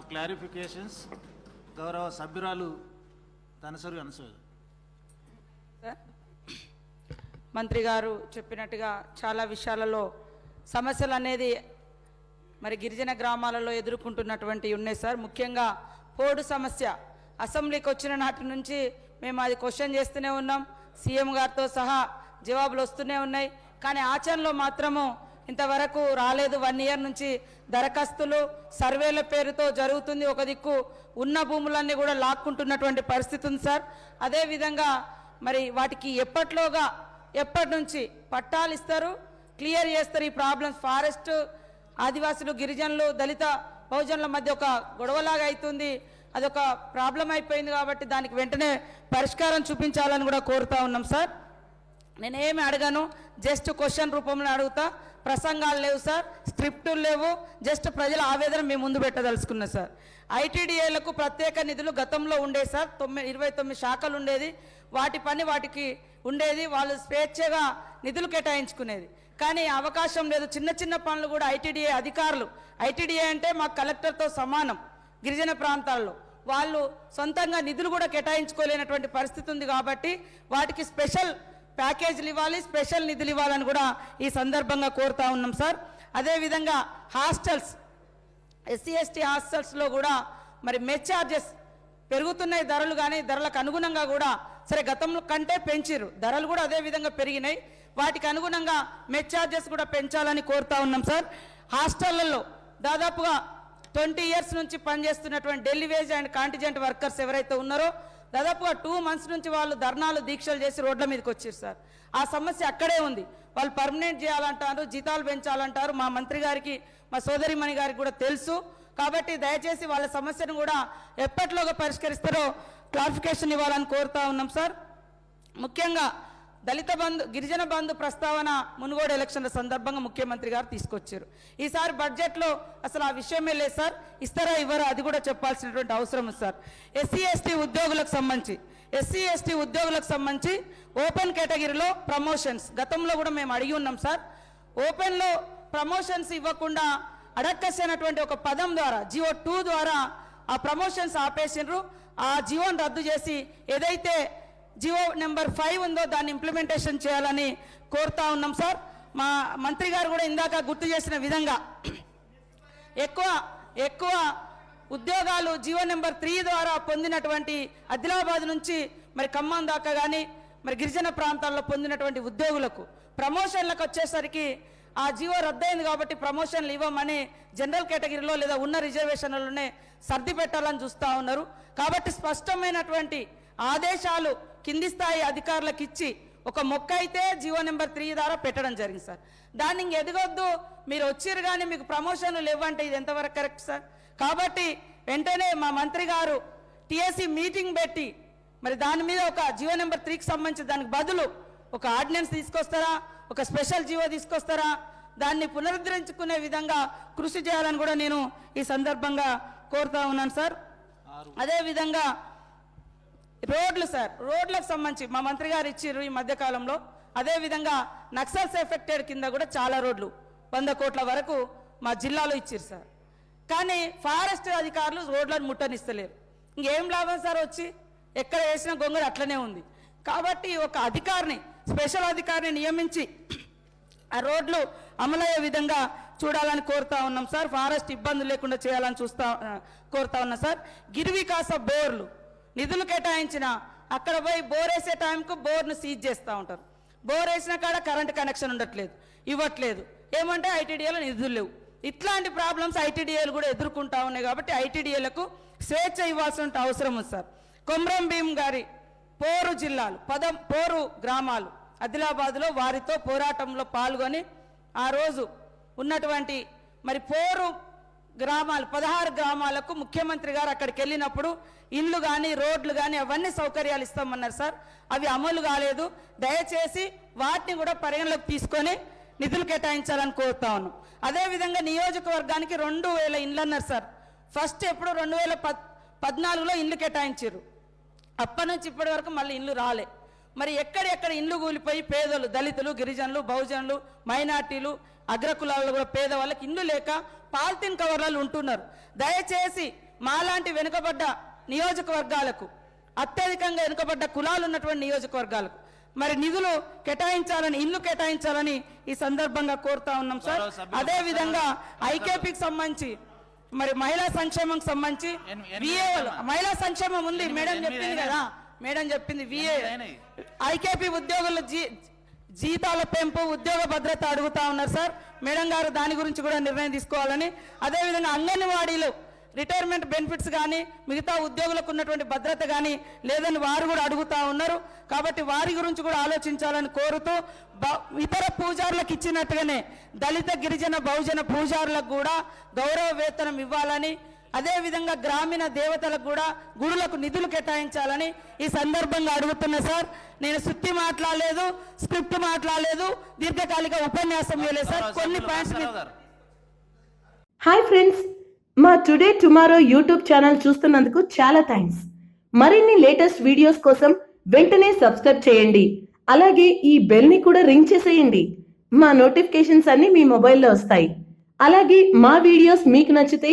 Have clarifications గౌరవ సభ్యురాలు ధనసరి అనసూయ. మంత్రి గారు చెప్పినట్టుగా చాలా విషయాలలో సమస్యలు అనేది మరి గిరిజన గ్రామాలలో ఎదుర్కొంటున్నటువంటి ఉన్నాయి సార్ ముఖ్యంగా పోడు సమస్య. అసెంబ్లీకి వచ్చిన నాటి నుంచి మేము అది క్వశ్చన్ చేస్తూనే ఉన్నాం. సీఎం గారితో సహా జవాబులు వస్తూనే ఉన్నాయి. కానీ ఆచరణలో మాత్రము ఇంతవరకు రాలేదు వన్ ఇయర్ నుంచి దరఖాస్తులు సర్వేల పేరుతో జరుగుతుంది ఒక దిక్కు. ఉన్న భూములన్నీ కూడా లాక్కుంటున్నటువంటి పరిస్థితి ఉంది సార్. అదేవిధంగా మరి వాటికి ఎప్పట్లోగా ఎప్పటి నుంచి పట్టాలు ఇస్తారు? క్లియర్ చేస్తారు ఈ ప్రాబ్లమ్స్. ఫారెస్ట్ ఆదివాసులు గిరిజనులు దళిత బహుజనుల మధ్య ఒక గొడవలాగా అవుతుంది అదొక ప్రాబ్లం అయిపోయింది కాబట్టి దానికి వెంటనే పరిష్కారం చూపించాలని కూడా కోరుతా ఉన్నాం సార్. నేనేమి అడగను జస్ట్ క్వశ్చన్ రూపంలో అడుగుతా. ప్రసంగాలు లేవు సార్ స్క్రిప్టులు లేవు. జస్ట్ ప్రజల ఆవేదన మేము ముందు పెట్టదలుచుకున్నాం సార్. ఐటీడీఏలకు ప్రత్యేక నిధులు గతంలో ఉండే సార్ తొమ్మిది ఇరవై తొమ్మిది శాఖలు ఉండేది. వాటి పని వాటికి ఉండేది. వాళ్ళు స్వేచ్ఛగా నిధులు కేటాయించుకునేది. కానీ అవకాశం లేదు. చిన్న చిన్న పనులు కూడా ఐటీడీఏ అధికారులు. ఐటీడీఏ అంటే మా కలెక్టర్తో సమానం గిరిజన ప్రాంతాల్లో. వాళ్ళు సొంతంగా నిధులు కూడా కేటాయించుకోలేనటువంటి పరిస్థితి ఉంది కాబట్టి వాటికి స్పెషల్ ప్యాకేజీలు ఇవ్వాలి స్పెషల్ నిధులు ఇవ్వాలని కూడా ఈ సందర్భంగా కోరుతా ఉన్నాం సార్. అదేవిధంగా హాస్టల్స్ ఎస్సీ ఎస్టీ హాస్టల్స్లో కూడా మరి మెచ్ ఛార్జెస్ పెరుగుతున్నాయి ధరలు కానీ ధరలకు అనుగుణంగా కూడా సరే గతంలో కంటే పెంచిరు ధరలు కూడా అదే విధంగా పెరిగినాయి. వాటికి అనుగుణంగా మెచ్ ఛార్జెస్ కూడా పెంచాలని కోరుతా ఉన్నాం సార్. హాస్టళ్ళలో దాదాపుగా ట్వంటీ ఇయర్స్ నుంచి పనిచేస్తున్నటువంటి daily wage wage and contingent workers ఎవరైతే ఉన్నారో దాదాపుగా టూ మంత్స్ నుంచి వాళ్ళు ధర్నాలు దీక్షలు చేసి రోడ్ల మీదకి వచ్చారు సార్. ఆ సమస్య అక్కడే ఉంది. వాళ్ళు పర్మనెంట్ చేయాలంటారు జీతాలు పెంచాలంటారు. మా మంత్రి గారికి మా సోదరిమణి గారికి కూడా తెలుసు. కాబట్టి దయచేసి వాళ్ళ సమస్యను కూడా ఎప్పటిలోగా పరిష్కరిస్తారో క్లారిఫికేషన్ ఇవ్వాలని కోరుతా ఉన్నాం సార్. ముఖ్యంగా దళిత బంధు గిరిజన బంధు ప్రస్తావన మునుగోడు ఎలక్షన్ల సందర్భంగా ముఖ్యమంత్రి గారు తీసుకొచ్చారు. ఈసారి బడ్జెట్లో అసలు ఆ విషయమే లేదు సార్. ఇస్తారా ఇవ్వరా అది కూడా చెప్పాల్సినటువంటి అవసరం ఉంది సార్. ఎస్సీ ఎస్టీ ఉద్యోగులకు సంబంధించి ఎస్సీ ఎస్టీ ఉద్యోగులకు సంబంధించి ఓపెన్ కేటగిరీలో ప్రమోషన్స్ గతంలో కూడా మేము అడిగి ఉన్నాం సార్. ఓపెన్లో ప్రమోషన్స్ ఇవ్వకుండా అడక్కసినటువంటి ఒక పదం ద్వారా జియో టూ ద్వారా ఆ ప్రమోషన్స్ ఆపేసిండ్రు. ఆ జీవోని రద్దు చేసి ఏదైతే జియో నెంబర్ ఫైవ్ ఉందో దాన్ని ఇంప్లిమెంటేషన్ చేయాలని కోరుతా ఉన్నాం సార్. మా మంత్రి గారు కూడా ఇందాక గుర్తు చేసిన విధంగా ఎక్కువ ఎక్కువ ఉద్యోగాలు జియో నెంబర్ త్రీ ద్వారా పొందినటువంటి ఆదిలాబాద్ నుంచి మరి ఖమ్మం దాకా కానీ మరి గిరిజన ప్రాంతాల్లో పొందినటువంటి ఉద్యోగులకు ప్రమోషన్లకు వచ్చేసరికి ఆ జియో రద్దయింది కాబట్టి ప్రమోషన్లు ఇవ్వమని జనరల్ కేటగిరీలో లేదా ఉన్న రిజర్వేషన్లలోనే సర్ది పెట్టాలని చూస్తూ ఉన్నారు. కాబట్టి స్పష్టమైనటువంటి ఆదేశాలు కింది స్థాయి అధికారులకు ఇచ్చి ఒక మొక్క అయితే జియో నెంబర్ త్రీ ద్వారా పెట్టడం జరిగింది సార్. దాన్ని ఇంక ఎదగొద్దు. మీరు వచ్చిర్రు కానీ మీకు ప్రమోషన్లు లేవంటే ఇది ఎంతవరకు కరెక్ట్ సార్? కాబట్టి వెంటనే మా మంత్రి గారు టిఎస్సి మీటింగ్ పెట్టి మరి దాని మీద ఒక జియో నెంబర్ త్రీకి సంబంధించి దానికి బదులు ఒక ఆర్డినెన్స్ తీసుకొస్తారా? ఒక స్పెషల్ జియో తీసుకొస్తారా? దాన్ని పునరుద్ధరించుకునే విధంగా కృషి చేయాలని కూడా నేను ఈ సందర్భంగా కోరుతా ఉన్నాను సార్. అదేవిధంగా రోడ్లు సార్ రోడ్లకు సంబంధించి మా మంత్రి గారు ఇచ్చిర్రు ఈ మధ్యకాలంలో అదేవిధంగా నక్సల్స్ ఎఫెక్టెడ్ కింద కూడా చాలా రోడ్లు వంద కోట్ల వరకు మా జిల్లాలో ఇచ్చిర్రు సార్. కానీ ఫారెస్ట్ అధికారులు రోడ్లను ముట్టనిస్తలేరు. ఇంకేం లాభం సార్ వచ్చి ఎక్కడ వేసిన గొంగడు అట్లనే ఉంది. కాబట్టి ఒక అధికారిని స్పెషల్ అధికారిని నియమించి ఆ రోడ్లు అమలయ్యే విధంగా చూడాలని కోరుతా ఉన్నాం సార్. ఫారెస్ట్ ఇబ్బందులు లేకుండా చేయాలని చూస్తా కోరుతా ఉన్నాం సార్. గిరివి కాస బోర్లు నిధులు కేటాయించిన అక్కడ పోయి బోర్ వేసే టైంకు బోర్ను సీజ్ చేస్తూ ఉంటారు. బోర్ వేసిన కాడ కరెంట్ కనెక్షన్ ఉండట్లేదు ఇవ్వట్లేదు. ఏమంటే ఐటీడీఏలో నిధులు లేవు. ఇట్లాంటి ప్రాబ్లమ్స్ ఐటీడీఏలు కూడా ఎదుర్కొంటా ఉన్నాయి కాబట్టి ఐటీడీఏలకు స్వేచ్ఛ ఇవ్వాల్సిన అవసరం ఉంది సార్. కొమ్రం భీం గారి పోరు జిల్లాలు పదం పోరు గ్రామాలు ఆదిలాబాద్లో వారితో పోరాటంలో పాల్గొని ఆ రోజు ఉన్నటువంటి మరి పోరు గ్రామాలు పదహారు గ్రామాలకు ముఖ్యమంత్రి గారు అక్కడికి వెళ్ళినప్పుడు ఇల్లు కానీ రోడ్లు కానీ అవన్నీ సౌకర్యాలు ఇస్తామన్నారు సార్. అవి అమలు కాలేదు. దయచేసి వాటిని కూడా పరిగణలోకి తీసుకొని నిధులు కేటాయించాలని కోరుతా ఉన్నాం. అదేవిధంగా నియోజకవర్గానికి రెండు వేల ఇండ్లు అన్నారు సార్. ఫస్ట్ ఎప్పుడు రెండు వేల పద్ పద్నాలుగులో ఇండ్లు కేటాయించారు. అప్పటి నుంచి ఇప్పటి వరకు మళ్ళీ ఇండ్లు రాలే. మరి ఎక్కడెక్కడ ఇండ్లు కూలిపోయి పేదలు దళితులు గిరిజనులు బహుజనులు మైనార్టీలు అగ్రకులాల్లో కూడా పేదవాళ్ళకి ఇండ్లు లేక పాలిథిన్ కవర్లలో ఉంటున్నారు దయచేసి మాలాంటి వెనుకబడ్డ నియోజకవర్గాలకు అత్యధికంగా వెనుకబడ్డ కులాలు ఉన్నటువంటి నియోజకవర్గాలకు మరి నిధులు కేటాయించాలని ఇల్లు కేటాయించాలని ఈ సందర్భంగా కోరుతా ఉన్నాం సార్ అదే విధంగా ఐకేపీకి సంబంధించి మరి మహిళా సంక్షేమం సంబంధించి? మహిళా సంక్షేమం ఉంది మేడం చెప్పింది? కదా మేడం చెప్పింది విఏ. ఐకేపీ ఉద్యోగుల జీ జీతాల పెంపు ఉద్యోగ భద్రత అడుగుతా ఉన్నారు సార్. మేడం గారు దాని గురించి కూడా నిర్ణయం తీసుకోవాలని. అదేవిధంగా అంగన్వాడీలు రిటైర్మెంట్ బెనిఫిట్స్ కానీ మిగతా ఉద్యోగులకు ఉన్నటువంటి భద్రత కానీ లేదని వారు కూడా అడుగుతా ఉన్నారు. కాబట్టి వారి గురించి కూడా ఆలోచించాలని కోరుతూ ఇతర పూజారులకు ఇచ్చినట్టుగానే దళిత గిరిజన బహుజన పూజారులకు కూడా గౌరవ వేతనం ఇవ్వాలని అదేవిధంగా గ్రామీణ దేవతలకు కూడా గుడులకు నిధులు కేటాయించాలని ఈ సందర్భంగా అడుగుతున్నా సార్. నేను సుత్తి మాట్లాడలేదు స్క్రిప్ట్ మాట్లాడలేదు దీర్ఘకాలిక ఉపన్యాసం ఇవ్వలేదు సార్. కొన్ని పాయింట్స్. హాయ్ ఫ్రెండ్స్ మా టుడే టుమారో యూట్యూబ్ ఛానల్ చూస్తున్నందుకు చాలా థ్యాంక్స్ మరిన్ని లేటెస్ట్ వీడియోస్ కోసం వెంటనే సబ్స్క్రైబ్ చేయండి. అలాగే ఈ బెల్ని కూడా రింగ్ చేసేయండి. మా నోటిఫికేషన్స్ అన్ని మీ మొబైల్లో వస్తాయి. అలాగే మా వీడియోస్ మీకు నచ్చితే